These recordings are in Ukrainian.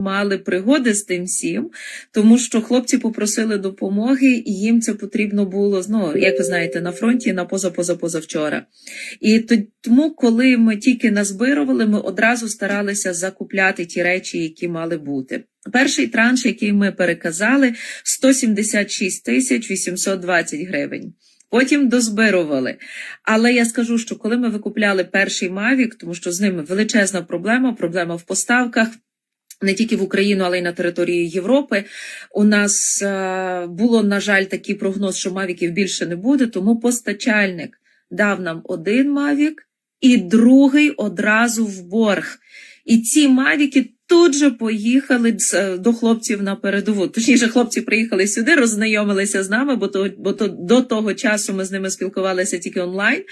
мали пригоди з тим всім, тому що хлопці попросили допомоги, і їм це потрібно було ну, як ви знаєте, на фронті на поза-поза-позавчора. І тому, коли ми тільки назбирували, ми одразу старалися закупляти ті речі, які мали бути. Перший транш, який ми переказали, 176 тисяч 820 гривень. Потім дозбирували. Але я скажу, що коли ми викупляли перший Мавік, тому що з ними величезна проблема, проблема в поставках. Не тільки в Україну, але й на території Європи. У нас е, було, на жаль, такий прогноз, що мавіків більше не буде, тому постачальник дав нам один мавік і другий одразу в борг. І ці мавіки тут же поїхали е, до хлопців на передову. Точніше, хлопці приїхали сюди, роззнайомилися з нами, бо то, бо то до того часу ми з ними спілкувалися тільки онлайн.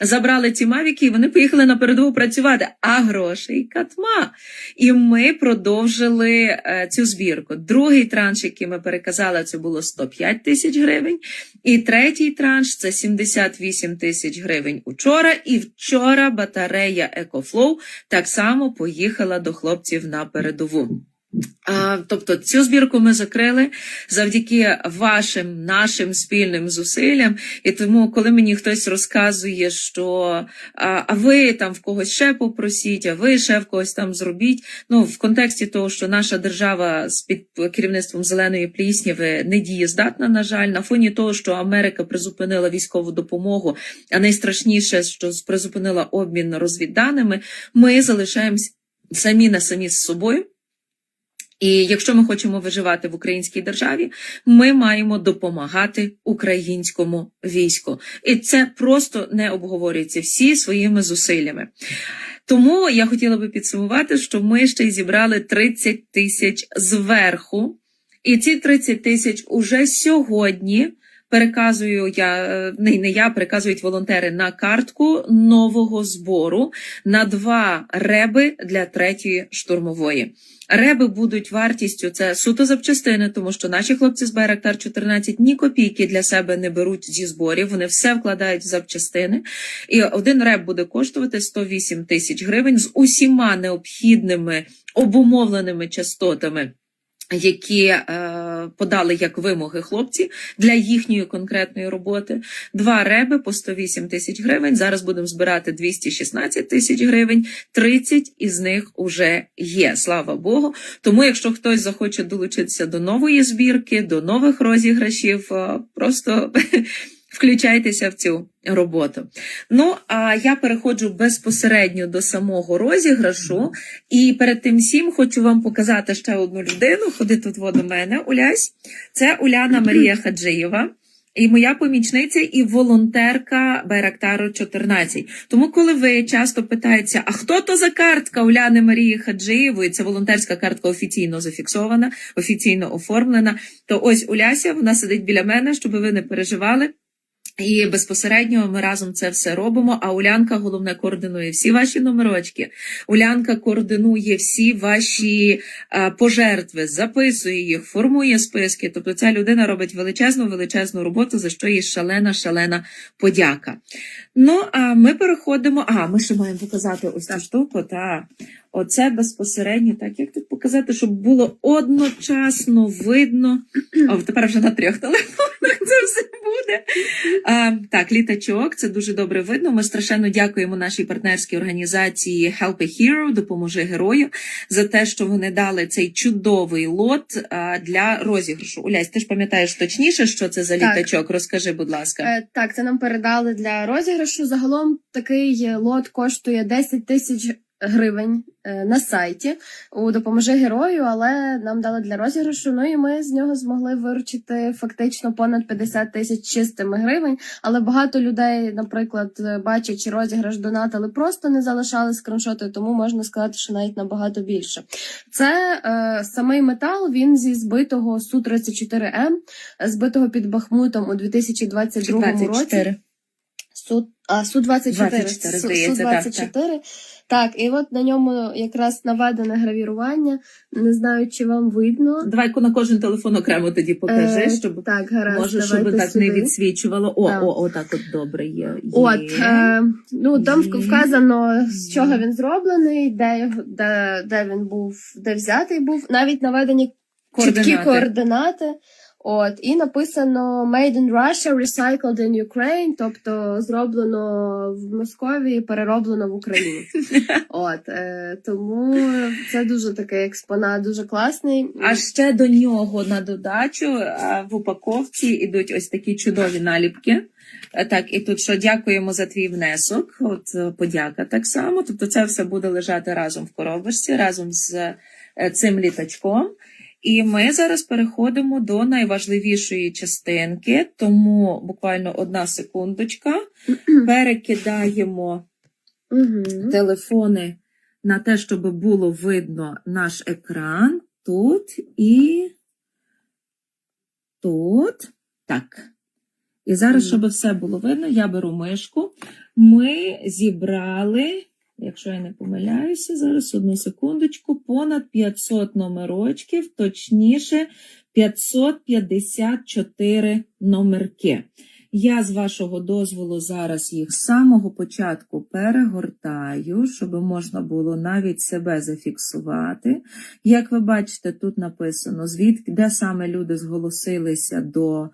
Забрали ці мавіки, і вони поїхали на передову працювати, а грошей катма. І ми продовжили е, цю збірку. Другий транш, який ми переказали, це було 105 тисяч гривень. І третій транш це 78 тисяч гривень учора. І вчора батарея EcoFlow так само поїхала до хлопців на передову. Тобто цю збірку ми закрили завдяки вашим нашим спільним зусиллям. І тому, коли мені хтось розказує, що а, ви там в когось ще попросіть, а ви ще в когось там зробіть. Ну в контексті того, що наша держава з під керівництвом зеленої плісняви не дієздатна, на жаль, на фоні того, що Америка призупинила військову допомогу, а найстрашніше, що призупинила обмін розвідданими, ми залишаємось самі на самі з собою. І якщо ми хочемо виживати в українській державі, ми маємо допомагати українському війську. І це просто не обговорюється всі своїми зусиллями. Тому я хотіла би підсумувати, що ми ще й зібрали 30 тисяч зверху, і ці 30 тисяч уже сьогодні. Переказую я е, не, не я, переказують волонтери на картку нового збору на два реби для третьої штурмової. Реби будуть вартістю це суто запчастини, тому що наші хлопці з Байрактар 14 ні копійки для себе не беруть зі зборів. Вони все вкладають в запчастини. І один реб буде коштувати 108 тисяч гривень з усіма необхідними обумовленими частотами. Які е, подали як вимоги хлопці для їхньої конкретної роботи, два реби по 108 тисяч гривень. Зараз будемо збирати 216 тисяч гривень. 30 із них уже є. Слава Богу. Тому, якщо хтось захоче долучитися до нової збірки, до нових розіграшів, е, просто включайтеся в цю роботу. Ну а я переходжу безпосередньо до самого розіграшу. І перед тим всім хочу вам показати ще одну людину. Ходи тут во до мене, Улясь. Це Уляна Марія Хаджиєва. І моя помічниця і волонтерка Байрактару 14. Тому, коли ви часто питаєтеся, а хто то за картка Уляни Марії Хаджиєвої, це волонтерська картка офіційно зафіксована, офіційно оформлена, то ось Уляся, вона сидить біля мене, щоб ви не переживали. І безпосередньо ми разом це все робимо. А Улянка головне координує всі ваші номерочки. Улянка координує всі ваші е, пожертви, записує їх, формує списки. Тобто ця людина робить величезну величезну роботу, за що їй шалена, шалена подяка. Ну а ми переходимо. А ми ще маємо показати ось цю штуку. Та оце безпосередньо, так як тут показати, щоб було одночасно видно. О, тепер вже на трьох телефонах це все буде. А, так, літачок, це дуже добре видно. Ми страшенно дякуємо нашій партнерській організації Help a Hero, допоможи герою, за те, що вони дали цей чудовий лот для розіграшу. Улясь, ти ж пам'ятаєш точніше, що це за Так. літачок? Розкажи, будь ласка. Е, так, це нам передали для розіграшу. Загалом такий лот коштує 10 тисяч гривень е, на сайті у допоможи герою, але нам дали для розіграшу. Ну і ми з нього змогли виручити фактично понад 50 тисяч чистими гривень. Але багато людей, наприклад, бачачи розіграш, донатили, просто не залишали скріншоти, тому можна сказати, що навіть набагато більше. Це е, самий метал. Він зі збитого су 34 м збитого під Бахмутом у 2022 році. Су, а, Су 24, 24, здається, так, Су 24 Так, і от на ньому якраз наведене гравірування. Не знаю, чи вам видно. Давай на кожен телефон окремо тоді покажи, Е, щоб Так, гаразд, може, щоб так не відсвічувало. О, Так. о, о, так от добре є. є. От, е, ну там Є. вказано, з чого він зроблений, де, його- де, де він був, де взятий був. Навіть наведені чіткі Координати. От, і написано Made in Russia, recycled in Ukraine, тобто зроблено в Московії, перероблено в Україні. От, е, тому це дуже такий експонат, дуже класний. А ще до нього на додачу в упаковці йдуть ось такі чудові наліпки. Е, Так, і тут що дякуємо за твій внесок. От е, подяка так само. Тобто, це все буде лежати разом в коробочці, разом з е, цим літачком. І ми зараз переходимо до найважливішої частинки, тому буквально одна секундочка. Перекидаємо телефони на те, щоб було видно наш екран тут і тут. Так. І зараз, щоб все було видно, я беру мишку. Ми зібрали, якщо я не помиляюся, зараз одну секундочку, понад 500 номерочків, точніше 554 номерки. Я з вашого дозволу зараз їх з самого початку перегортаю, щоб можна було навіть себе зафіксувати. Як ви бачите, тут написано, звідки де саме люди зголосилися до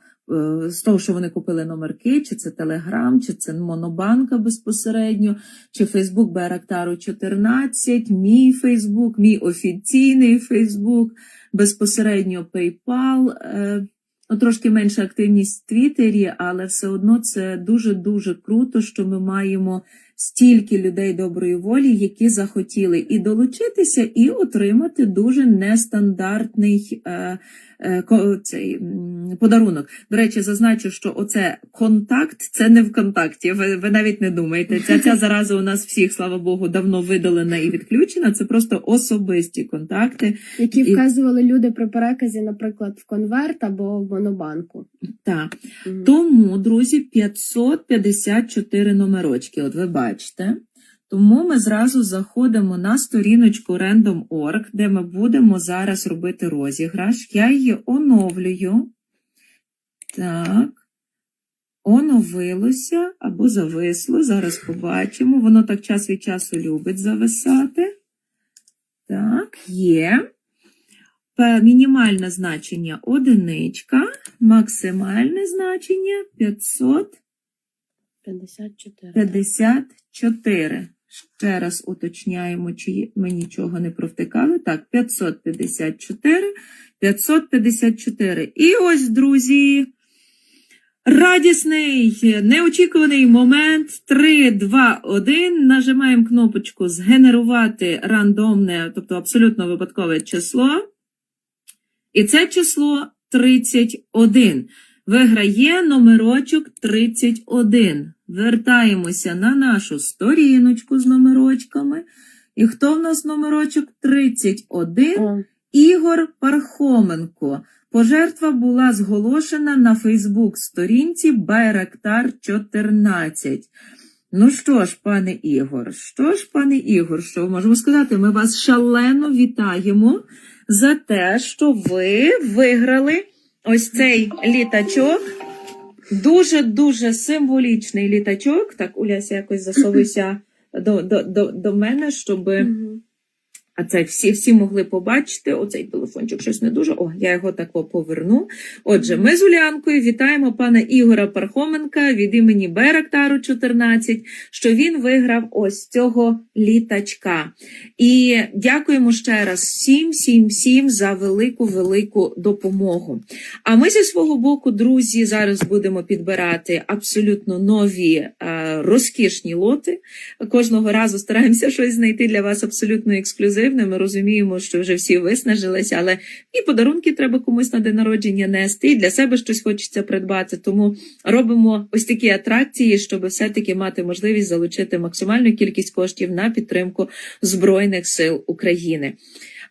з того, що вони купили номерки, чи це Телеграм, чи це Монобанка безпосередньо, чи Фейсбук Байрактару 14, мій Фейсбук, мій офіційний Фейсбук, безпосередньо PayPal. е, Ну, трошки менша активність в Твіттері, але все одно це дуже-дуже круто, що ми маємо стільки людей доброї волі, які захотіли і долучитися, і отримати дуже нестандартний е, е, ко- цей, подарунок. До речі, зазначу, що оце контакт це не в контакті. Ви, ви навіть не думаєте. Ця, ця зараза у нас всіх, слава Богу, давно видалена і відключена. Це просто особисті контакти. Які І- вказували люди при переказі, наприклад, в конверт або в монобанку. Так. Мгм. Тому, друзі, 554 номерочки, от ви бачите. Тому ми зразу заходимо на сторіночку Random.org, де ми будемо зараз робити розіграш. Я її оновлюю. Так. Оновилося або зависло. Зараз побачимо. Воно так час від часу любить зависати. Так, є. Мінімальне значення одиничка, максимальне значення 554. 54. 54. Ще раз уточняємо, чи ми нічого не провтикали. Так, 554, 554. І ось, друзі, радісний, неочікуваний момент. 3, 2, 1. Нажимаємо кнопочку Згенерувати рандомне, тобто абсолютно випадкове число. І це число 31. Виграє номерочок 31. Вертаємося на нашу сторіночку з номерочками. І хто в нас номерочок 31? О, Ігор Пархоменко. Пожертва була зголошена на Фейсбук-сторінці Байрактар 14. Ну що ж, пане Ігор, що ж, пане Ігор, що можемо сказати? Ми вас шалено вітаємо за те, що ви виграли ось цей літачок. Дуже-дуже символічний літачок. Так, Уляся якось засовився до, до, до, до мене, щоб. мгм. А це всі, всі могли побачити. Оцей телефончик щось не дуже. О, я його так поверну. Отже, ми з Улянкою вітаємо пана Ігора Пархоменка від імені Беректару 14, що він виграв ось цього літачка. І дякуємо ще раз всім, всім, всім за велику, велику допомогу. А ми зі свого боку, друзі, зараз будемо підбирати абсолютно нові е, розкішні лоти. Кожного разу стараємося щось знайти для вас абсолютно ексклюзивне. Ми розуміємо, що вже всі виснажилися, але і подарунки треба комусь на день народження нести, і для себе щось хочеться придбати. Тому робимо ось такі атракції, щоб все-таки мати можливість залучити максимальну кількість коштів на підтримку Збройних сил України.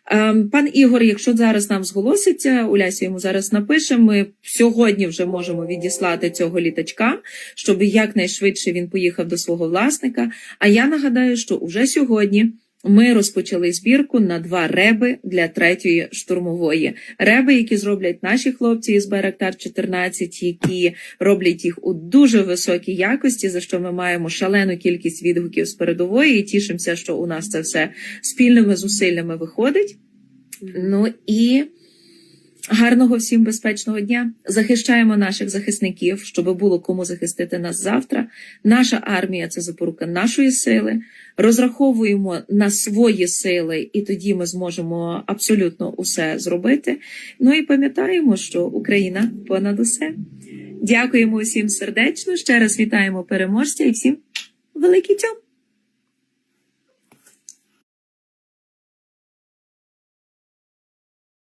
Ем, Пан Ігор, якщо зараз нам зголоситься, Уляся йому зараз напише. Ми сьогодні вже можемо відіслати цього літачка, щоб якнайшвидше він поїхав до свого власника. А я нагадаю, що уже сьогодні. Ми розпочали збірку на два реби для третьої штурмової. Реби, які зроблять наші хлопці із Байрактар 14, які роблять їх у дуже високій якості, за що ми маємо шалену кількість відгуків з передової. І тішимося, що у нас це все спільними зусиллями виходить. Ну і гарного всім безпечного дня. Захищаємо наших захисників, щоб було кому захистити нас завтра. Наша армія це запорука нашої сили. Розраховуємо на свої сили, і тоді ми зможемо абсолютно усе зробити. Ну і пам'ятаємо, що Україна понад усе. Дякуємо усім сердечно. Ще раз вітаємо переможця і всім великий цьом!